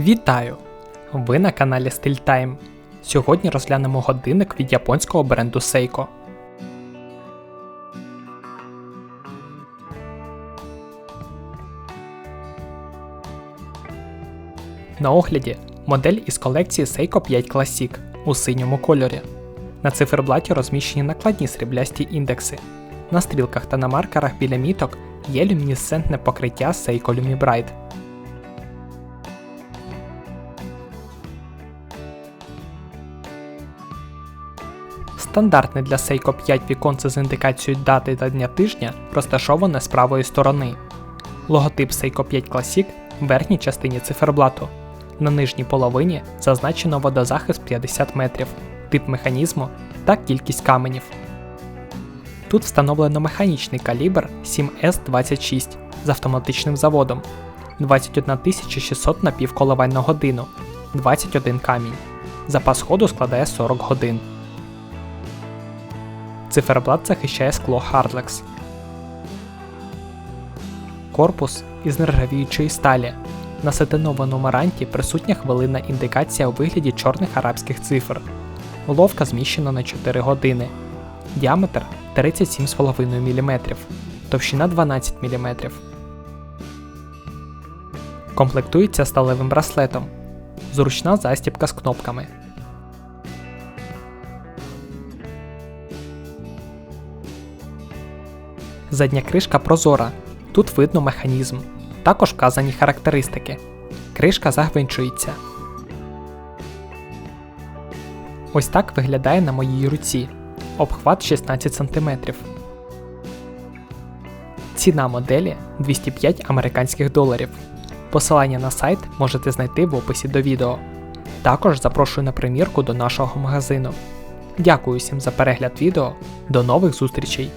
Вітаю! Ви на каналі Style Time. Сьогодні розглянемо годинник від японського бренду Seiko. На огляді модель із колекції Seiko 5 Classic у синьому кольорі. На циферблаті розміщені накладні сріблясті індекси. На стрілках та на маркерах біля міток є люмінесцентне покриття Seiko Lumibrite. Стандартне для Seiko 5 віконце з індикацією дати та дня тижня розташоване з правої сторони. Логотип Seiko 5 Classic в верхній частині циферблату. На нижній половині зазначено водозахист 50 метрів, тип механізму та кількість каменів. Тут встановлено механічний калібр 7S26 з автоматичним заводом, 21 600 напівколивань на годину, 21 камінь. Запас ходу складає 40 годин. Циферблат захищає скло Hardlex. Корпус із нержавіючої сталі. На сетинованому ранті присутня хвилинна індикація у вигляді чорних арабських цифр. Головка зміщена на 4 години. Діаметр 37,5 мм. Товщина 12 мм. Комплектується сталевим браслетом. Зручна застібка з кнопками. Задня кришка прозора. Тут видно механізм. Також вказані характеристики. Кришка загвинчується. Ось так виглядає на моїй руці. Обхват 16 см. Ціна моделі 205 американських доларів. Посилання на сайт можете знайти в описі до відео. Також запрошую на примірку до нашого магазину. Дякую всім за перегляд відео. До нових зустрічей!